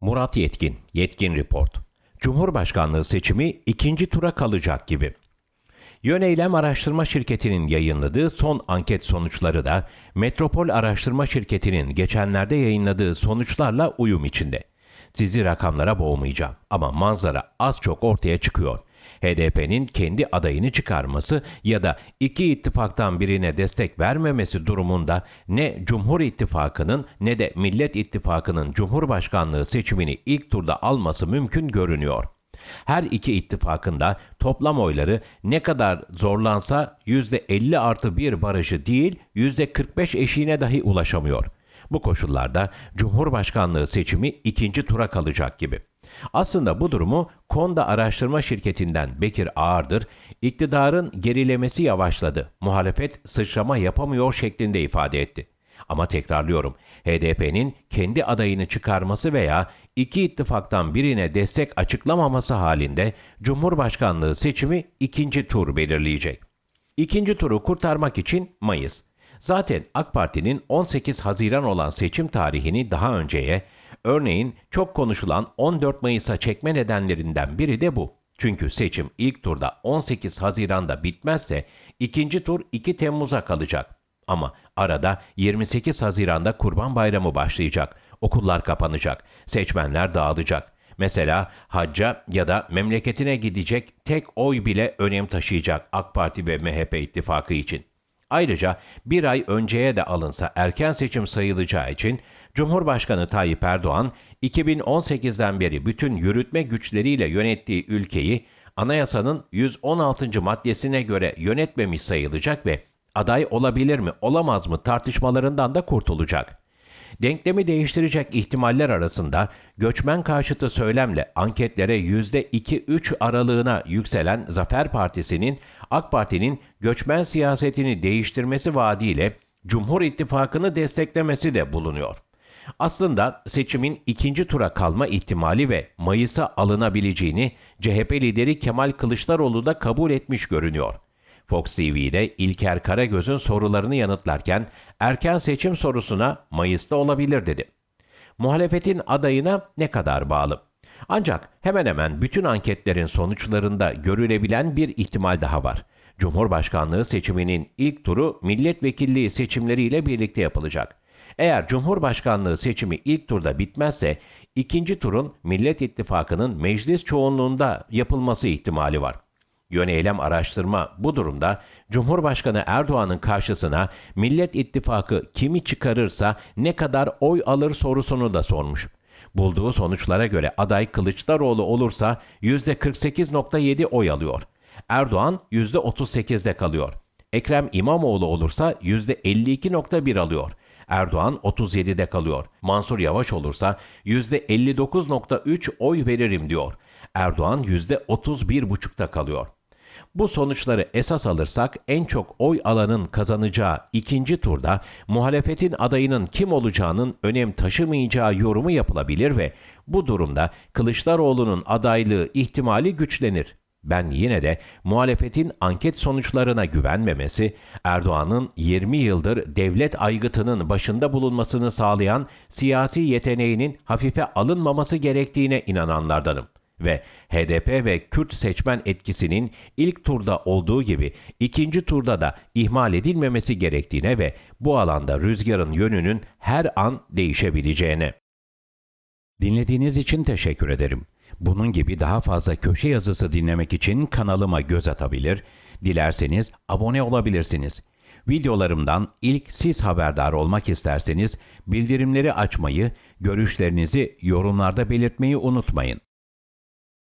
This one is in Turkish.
Murat Yetkin, Yetkin Report. Cumhurbaşkanlığı seçimi ikinci tura kalacak gibi. Yöneylem Araştırma Şirketi'nin yayınladığı son anket sonuçları da Metropol Araştırma Şirketi'nin geçenlerde yayınladığı sonuçlarla uyum içinde. Sizi rakamlara boğmayacağım ama manzara az çok ortaya çıkıyor. HDP'nin kendi adayını çıkarması ya da iki ittifaktan birine destek vermemesi durumunda ne Cumhur İttifakı'nın ne de Millet İttifakı'nın Cumhurbaşkanlığı seçimini ilk turda alması mümkün görünüyor. Her iki ittifakında toplam oyları ne kadar zorlansa %50 artı 1 barajı değil %45 eşiğine dahi ulaşamıyor. Bu koşullarda Cumhurbaşkanlığı seçimi ikinci tura kalacak gibi. Aslında bu durumu Konda Araştırma Şirketi'nden Bekir Ağırdır, iktidarın gerilemesi yavaşladı, muhalefet sıçrama yapamıyor şeklinde ifade etti. Ama tekrarlıyorum, HDP'nin kendi adayını çıkarması veya iki ittifaktan birine destek açıklamaması halinde Cumhurbaşkanlığı seçimi ikinci tur belirleyecek. İkinci turu kurtarmak için Mayıs. Zaten AK Parti'nin 18 Haziran olan seçim tarihini daha önceye, örneğin çok konuşulan 14 Mayıs'a çekme nedenlerinden biri de bu. Çünkü seçim ilk turda 18 Haziran'da bitmezse ikinci tur 2 Temmuz'a kalacak. Ama arada 28 Haziran'da Kurban Bayramı başlayacak. Okullar kapanacak. Seçmenler dağılacak. Mesela hacca ya da memleketine gidecek tek oy bile önem taşıyacak AK Parti ve MHP ittifakı için. Ayrıca bir ay önceye de alınsa erken seçim sayılacağı için Cumhurbaşkanı Tayyip Erdoğan 2018'den beri bütün yürütme güçleriyle yönettiği ülkeyi anayasanın 116. maddesine göre yönetmemiş sayılacak ve aday olabilir mi olamaz mı tartışmalarından da kurtulacak. Denklemi değiştirecek ihtimaller arasında göçmen karşıtı söylemle anketlere %2-3 aralığına yükselen Zafer Partisi'nin AK Parti'nin göçmen siyasetini değiştirmesi vaadiyle Cumhur İttifakı'nı desteklemesi de bulunuyor. Aslında seçimin ikinci tura kalma ihtimali ve Mayıs'a alınabileceğini CHP lideri Kemal Kılıçdaroğlu da kabul etmiş görünüyor. Fox TV'de İlker Karagöz'ün sorularını yanıtlarken erken seçim sorusuna Mayıs'ta olabilir dedi. Muhalefetin adayına ne kadar bağlı? Ancak hemen hemen bütün anketlerin sonuçlarında görülebilen bir ihtimal daha var. Cumhurbaşkanlığı seçiminin ilk turu milletvekilliği seçimleriyle birlikte yapılacak. Eğer Cumhurbaşkanlığı seçimi ilk turda bitmezse ikinci turun Millet İttifakı'nın meclis çoğunluğunda yapılması ihtimali var. Yöneylem araştırma bu durumda Cumhurbaşkanı Erdoğan'ın karşısına Millet İttifakı kimi çıkarırsa ne kadar oy alır sorusunu da sormuş. Bulduğu sonuçlara göre aday Kılıçdaroğlu olursa %48.7 oy alıyor. Erdoğan %38'de kalıyor. Ekrem İmamoğlu olursa %52.1 alıyor. Erdoğan 37'de kalıyor. Mansur Yavaş olursa %59.3 oy veririm diyor. Erdoğan %31,5'ta kalıyor. Bu sonuçları esas alırsak en çok oy alanın kazanacağı ikinci turda muhalefetin adayının kim olacağının önem taşımayacağı yorumu yapılabilir ve bu durumda Kılıçdaroğlu'nun adaylığı ihtimali güçlenir. Ben yine de muhalefetin anket sonuçlarına güvenmemesi, Erdoğan'ın 20 yıldır devlet aygıtının başında bulunmasını sağlayan siyasi yeteneğinin hafife alınmaması gerektiğine inananlardanım ve HDP ve Kürt seçmen etkisinin ilk turda olduğu gibi ikinci turda da ihmal edilmemesi gerektiğine ve bu alanda rüzgarın yönünün her an değişebileceğine. Dinlediğiniz için teşekkür ederim. Bunun gibi daha fazla köşe yazısı dinlemek için kanalıma göz atabilir, dilerseniz abone olabilirsiniz. Videolarımdan ilk siz haberdar olmak isterseniz bildirimleri açmayı, görüşlerinizi yorumlarda belirtmeyi unutmayın.